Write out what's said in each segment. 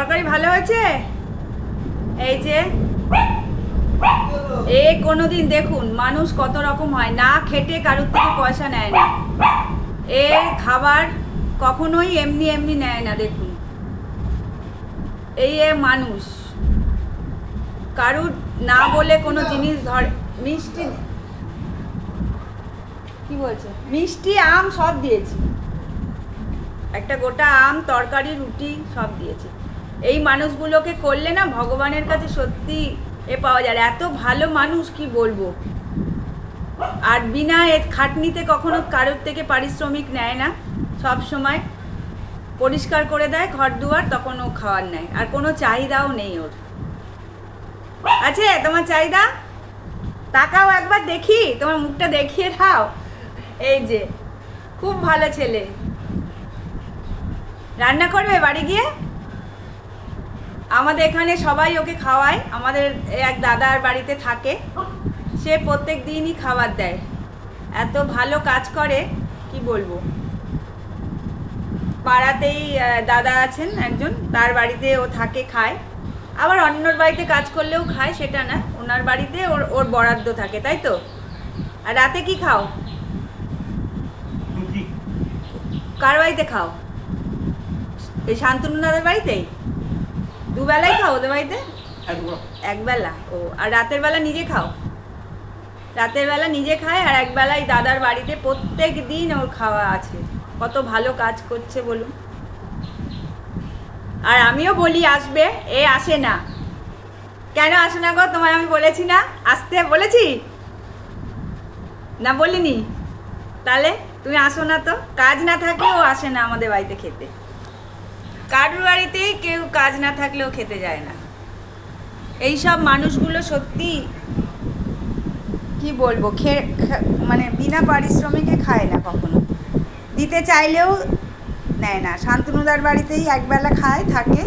তরকারি ভালো হয়েছে? এই যে। এ কোনোদিন দেখুন, মানুষ কত রকম হয়। না খেটে কারুর থেকে পয়সা নেয় না। এ খাবার কখনোই এমনি এমনি নেয় না, দেখুন। এই এ মানুষ। কারুর না বলে কোনো জিনিস ধর মিষ্টি কি বলছে? মিষ্টি, আম সব দিয়েছি। একটা গোটা আম, তরকারি, রুটি সব দিয়েছে। এই মানুষগুলোকে করলে না ভগবানের কাছে সত্যি এ পাওয়া যায়। এত ভালো মানুষ, কি বলব? আর বিনা এ খাটনিতে কখনো কারোর থেকে পারিশ্রমিক নেয় না। সব সময় পরিষ্কার করে দেয়, ঘর দুয়ার, তখন ও খাওয়ার নেয়। আর কোনো চাহিদাও নেই ওর। আছে তোমার চাহিদা? তাকাও একবার দেখি, তোমার মুখটা দেখিয়ে দাও। এই যে, খুব ভালো ছেলে। রান্না করবে বাড়ি গিয়ে? আমাদের এখানে সবাই ওকে খাওয়ায়। আমাদের এক দাদার বাড়িতে থাকে। সে প্রত্যেক দিনই খাবার দেয়। এত ভালো কাজ করে কি বলব? পাড়াতেই দাদা আছেন একজন তার বাড়িতে ও থাকে খায়। আবার অন্যর বাড়িতে কাজ করলেও খায় সেটা না। ওনার বাড়িতে ওর ওর বরাদ্দ থাকে তাই তো? আর রাতে কি খাও? কার বাড়িতে খাও? এই শান্তনু দাদার বাড়িতেই? দুবেলাই খাও ওদের বাড়িতে? একবেলা। ও আর রাতের বেলা নিজে খাও? রাতের বেলা নিজে খায় আর একবেলায় দাদার বাড়িতে প্রত্যেক দিন ওর খাওয়া আছে। কত ভালো কাজ করছে বলুন। আর আমিও বলি আসবে এ আসে না। কেন আসে না গো? তোমায় আমি বলেছি না? আসতে বলেছি? না বলিনি? তাহলে তুমি আসো না তো। কাজ না থাকে ও আসে না আমাদের বাড়িতে খেতে। কারুর বাড়িতেই কেউ কাজ না থাকলেও খেতে যায় না। এই সব মানুষগুলো সত্যি কি বলব খে মানে বিনা পারিশ্রমিকে খায় না কখনো। দিতে চাইলেও নেয় না। শান্তনুদার বাড়িতেই একবেলা খায়, থাকে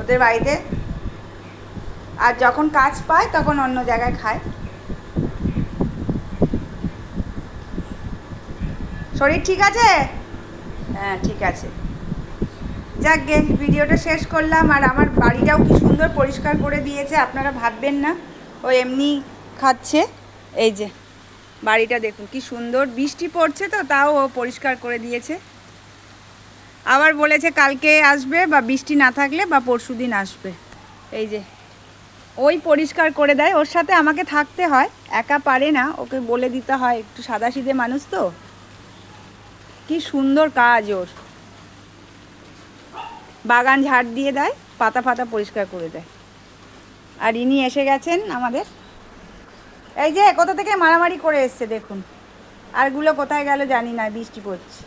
ওদের বাড়িতে। আর যখন কাজ পায়, তখন অন্য জায়গায় খায়। শরীর ঠিক আছে? হ্যাঁ ঠিক আছে। যাক গে, ভিডিওটা শেষ করলাম আর আমার বাড়িটাও কি সুন্দর পরিষ্কার করে দিয়েছে, আপনারা ভাববেন না। ও এমনি খাচ্ছে। এই যে, বাড়িটা দেখুন, কি সুন্দর। বৃষ্টি পড়ছে তো, তাও ও পরিষ্কার করে দিয়েছে। আবার বলেছে কালকে আসবে বা বৃষ্টি না থাকলে বা পরশু দিন আসবে। এই যে, ওই পরিষ্কার করে দেয়। ওর সাথে আমাকে থাকতে হয়, একা পারে না। ওকে বলে দিতে হয়, একটু সাদাসিধে মানুষ তো। কি সুন্দর কাজ ওর। বাগান ঝাড় দিয়ে দেয়, পাতা ফাতা পরিষ্কার করে দেয়। আর ইনি এসে গেছেন আমাদের। এই যে, কোথা থেকে মারামারি করে এসছে দেখুন। আরগুলো কোথায় গেল জানি না, বৃষ্টি পড়ছে।